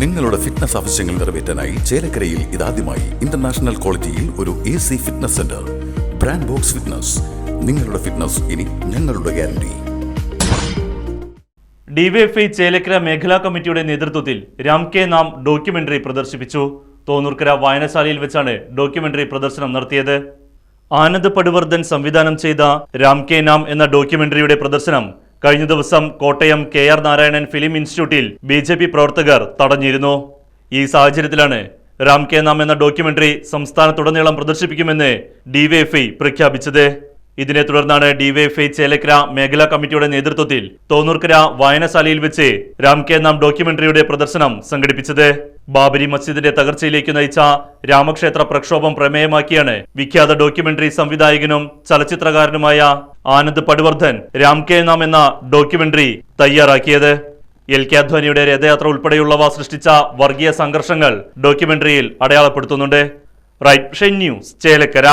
നിങ്ങളുടെ ഫിറ്റ്നസ് ആവശ്യങ്ങൾ നിറവേറ്റാനായി ചേലക്കരയിൽ ഇതാദ്യമായി ഇന്റർനാഷണൽ ക്വാളിറ്റിയിൽ ഒരു A C fitness centre brand box fitness നിങ്ങളുടെ ഫിറ്റ്നസ് ഇനി ഞങ്ങളുടെ ഗ്യാരണ്ടി ഡിവൈഎഫ്ഐ ചേലക്കര മേഖലാ കമ്മിറ്റിയുടെ നേതൃത്വത്തിൽ രാം കെ നാം ഡോക്യുമെന്ററി പ്രദർശിപ്പിച്ചു. തോന്നൂർക്കര വായനശാലയിൽ വെച്ചാണ് ഡോക്യുമെന്ററി പ്രദർശനം നടത്തിയത്. ആനന്ദ് പടുവർദ്ധൻ സംവിധാനം ചെയ്ത രാം കെ നാം എന്ന ഡോക്യുമെന്ററിയുടെ പ്രദർശനം കഴിഞ്ഞ ദിവസം Kottayam K R Narayanan film ഇൻസ്റ്റിറ്റ്യൂട്ടിൽ ബി ജെ പി പ്രവർത്തകർ തടഞ്ഞിരുന്നു. ഈ സാഹചര്യത്തിലാണ് രാം കെ നാം എന്ന ഡോക്യുമെന്ററി സംസ്ഥാനത്തുടനീളം പ്രദർശിപ്പിക്കുമെന്ന് ഡിവൈഎഫ്ഐ പ്രഖ്യാപിച്ചത്. ഇതിനെ തുടർന്നാണ് ഡിവൈഎഫ്ഐ ചേലക്കര മേഖലാ കമ്മിറ്റിയുടെ നേതൃത്വത്തിൽ തോന്നൂർക്കര വായനശാലയിൽ വെച്ച് രാം കെ നാം ഡോക്യുമെന്ററിയുടെ പ്രദർശനം സംഘടിപ്പിച്ചത്. ബാബരി മസ്ജിദിന്റെ തകർച്ചയിലേക്ക് നയിച്ച രാമക്ഷേത്ര പ്രക്ഷോഭം പ്രമേയമാക്കിയാണ് വിഖ്യാത ഡോക്യുമെന്ററി സംവിധായകനും ചലച്ചിത്രകാരനുമായ ആനന്ദ് പടുവർദ്ധൻ രാം കെ നാം എന്ന ഡോക്യുമെന്ററി തയ്യാറാക്കിയത്. എൽ കെ അദ്വാനിയുടെ രഥയാത്ര ഉൾപ്പെടെയുള്ളവ സൃഷ്ടിച്ച വർഗീയ സംഘർഷങ്ങൾ ഡോക്യുമെന്ററിയിൽ അടയാളപ്പെടുത്തുന്നുണ്ട്. Right news Chelakkara.